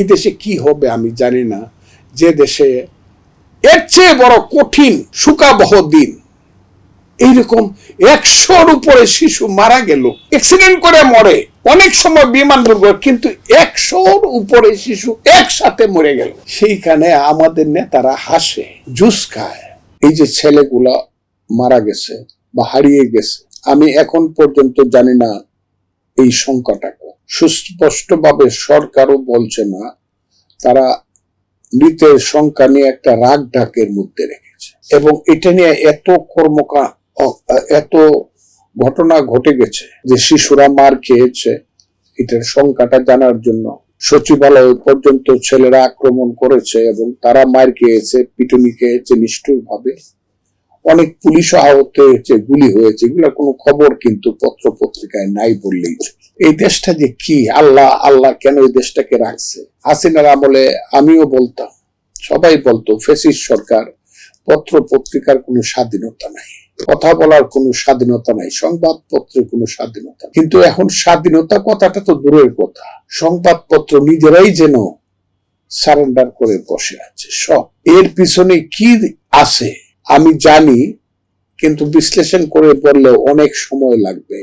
এই দেশে কি হবে আমি জানি না। যে দেশে এর চেয়ে বড় কঠিন সুকাবহ দিন। এইরকম একশোর উপরে শিশু মারা গেল অ্যাক্সিডেন্ট করে মরে। অনেক সময় বিমান দুর্ঘটনা, কিন্তু একশোর উপরে শিশু একসাথে মরে গেল। সেইখানে আমাদের নেতারা হাসে, জুস খায়। এই যে ছেলেগুলা মারা গেছে বা হারিয়ে গেছে, আমি এখন পর্যন্ত জানি না এই সংখ্যাটা। সুস্পষ্টভাবে সরকারও বলছে না, তারা মৃতের সংখ্যা নিয়ে একটা রাগ ঢাকের মধ্যে রেখেছে। এবং এটা নিয়ে এত কর্মকা এত ঘটনা ঘটে গেছে যে শিশুরা মার খেয়েছে। এটার সংখ্যাটা জানার জন্য সচিবালয় পর্যন্ত ছেলেরা আক্রমণ করেছে এবং তারা মার খেয়েছে, পিটুনি খেয়েছে নিষ্ঠুর ভাবে অনেক পুলিশ আহত হয়েছে, গুলি হয়েছে, এগুলো কোনো খবর কিন্তু পত্র পত্রিকায় নাই বললেই এই দেশটা যে কি, আল্লাহ আল্লাহ কেন এই দেশটাকে রাখছে? হাসিনার আমলে আমিও বলতাম, সবাই বলতো ফেসিস সরকার পত্র পত্রিকার কোনো স্বাধীনতা নাই। কথা বলার কোনো স্বাধীনতা নাই, সংবাদপত্রের কোনো স্বাধীনতা কিন্তু এখন স্বাধীনতা কথাটা তো দূরের কথা। সংবাদপত্র নিজেরাই যেন সারেন্ডার করে বসে আছে, সব। এর পিছনে কি আছে? আমি জানি, কিন্তু বিশ্লেষণ করে বললে অনেক সময় লাগবে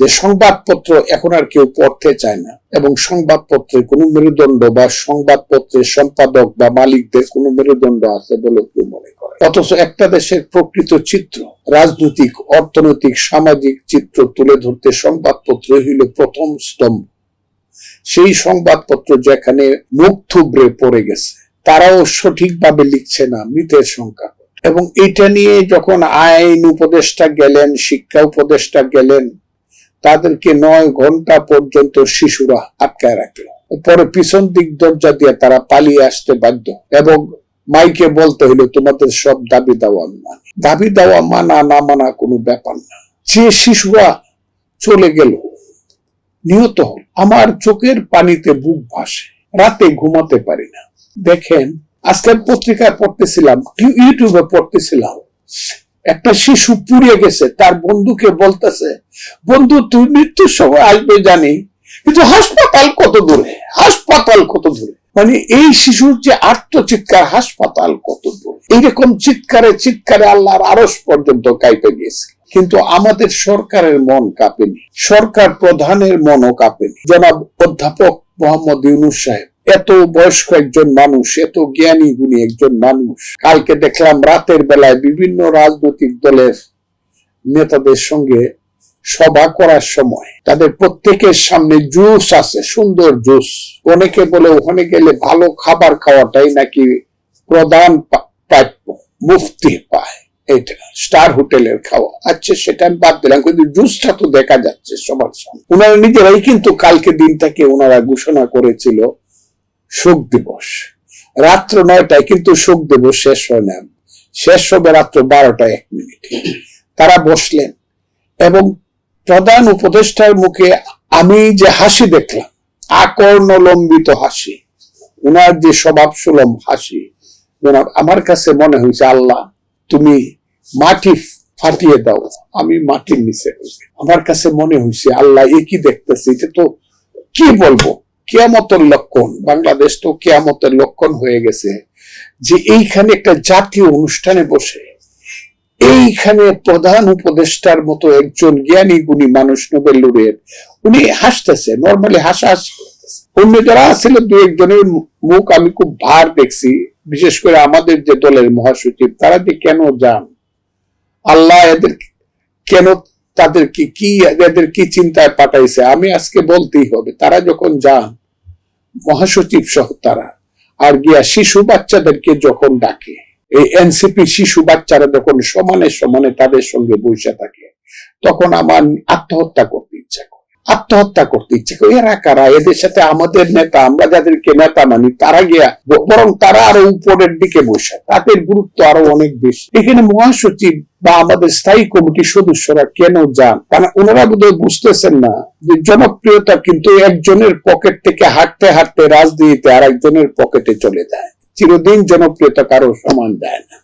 যে সংবাদপত্র এখন আর কেউ পড়তে চায় না এবং সংবাদপত্রের কোনো মেরুদণ্ড বা সংবাদপত্রের সম্পাদক বা মালিকদের কোনো মেরুদণ্ড আছে বলে কেউ মনে করে। অথচ একটা দেশের প্রকৃত চিত্র, রাজনৈতিক, অর্থনৈতিক, সামাজিক চিত্র তুলে ধরতে সংবাদপত্র হইল প্রথম স্তম্ভ। সেই সংবাদপত্র যেখানে মুখ থুবড়ে পড়ে গেছে, তারাও সঠিকভাবে লিখছে না মৃতের সংখ্যা। এবং এটা নিয়ে যখন আইন উপদেষ্টা গেলেন, শিক্ষা উপদেষ্টা গেলেন, তাদেরকে নয় ঘণ্টা পর্যন্ত শিশুরা আটকায় রাখল। পরে পিছন দিক দরজা দিয়ে তারা পালিয়ে আসতে বাধ্য এবং মাইকে বলতে হলো, তোমাদের সব দাবি দেওয়া আমি দাবি দেওয়া মানা না মানা কোনো ব্যাপার না। যে শিশুরা চলে গেল, নিহত হল। আমার চোখের পানিতে বুক ভাসে, রাতে ঘুমাতে পারি না। দেখেন আজকে আমি পত্রিকায় পড়তেছিলাম ইউটিউবে পড়তেছিলাম। একটা শিশু পুড়িয়ে গেছে, তার বন্ধুকে বলতেছে, বন্ধু, তুই মৃত্যুর সময় আসবে জানি, কিন্তু হাসপাতাল কত দূরে? হাসপাতাল কত দূরে? মানে এই শিশুর যে আত্মচিৎকার, হাসপাতাল কত দূরে? এইরকম চিৎকারে চিৎকারে আল্লাহর আরস পর্যন্ত কাইপে গিয়েছে কিন্তু আমাদের সরকারের মন কাঁপেনি। সরকার প্রধানের মনও কাঁপেনি। জনাব অধ্যাপক মোহাম্মদ ইউনুস সাহেব এত বয়স্ক একজন মানুষ, এত জ্ঞানী গুণী একজন মানুষ। কালকে দেখলাম রাতের বেলায় বিভিন্ন রাজনৈতিক দলের নেতাদের সঙ্গে সভা করার সময়। তাদের প্রত্যেকের সামনে জুস আছে, সুন্দর জুস। অনেকে বলে, ওখানে গেলে ভালো খাবার খাওয়াটাই নাকি প্রধান প্রাপ্য মুফতি পায়। এটা স্টার হোটেলের খাওয়া। আচ্ছা সেটা আমি বাদ দিলাম, কিন্তু জুসটা তো দেখা যাচ্ছে সবার সামনে। ওনারা নিজেরাই কিন্তু কালকে দিনটাকে ওনারা ঘোষণা করেছিল শোক দিবস। রাত্র নয়টায় কিন্তু শোক দিবস শেষ হয় না। শেষ হবে রাত্র বারোটা এক মিনিট। তারা বসলেন এবং প্রধান উপদেষ্টার মুখে আমি যে হাসি দেখলাম, আকর্ণলম্বিত হাসি, উনার যে স্বভাব সুলম হাসি আমার কাছে মনে হয়েছে, আল্লাহ, তুমি মাটি ফাটিয়ে দাও, আমি মাটির নিচে। আমার কাছে মনে হয়েছে, আল্লাহ, এ কি দেখতেছি? এটা তো কি বলব? কেয়ামতের লক্ষণ, বাংলাদেশ তো কেয়ামতের লক্ষণ হয়ে গেছে, যে এইখানে একটা জাতীয় অনুষ্ঠানে বসে, এইখানে প্রধান উপদেষ্টার মতো একজন জ্ঞানী গুণী মানুষ নোবেল লুরিয়েট উনি হাসতেছে, নর্মালি হাসা হাসি অন্য যারা ছিল দু একজনের মুখ আমি খুব ভার দেখছি, বিশেষ করে আমাদের যে দলের মহাসচিব, তারা যে কেন যান? আল্লাহ এদের কেন তাদেরকে কি, এদের কি চিন্তায় পাঠাইছে? আমি আজকে বলতেই হবে, তারা যখন যান, মহাসচিব সহ তারা, আর গিয়া শিশু বাচ্চাদেরকে যখন ডাকে, এই এনসিপি শিশু বাচ্চারা যখন সমানে সমানে তাদের সঙ্গে বসে থাকে, তখন আমার আত্মহত্যা করতে আত্মহত্যা করতে ইচ্ছে করে। এরা কারা? এদের সাথে আমাদের নেতা, আমরা যাদেরকে নেতা মানি, তারা গিয়া বরং তারা আরও উপরের দিকে বসে। তাদের গুরুত্ব আরও অনেক বেশি। এখানে মহাসচিব বা আমাদের স্থায়ী কমিটির সদস্যরা কেন যান? কারণ ওনারা বোধহয় বুঝতেছেন না যে জনপ্রিয়তা কিন্তু একজনের পকেট থেকে হাঁটতে হাঁটতে রাজনীতিতে আর একজনের পকেটে চলে যায়। চিরদিন জনপ্রিয়তা কারও সমান দেয় না।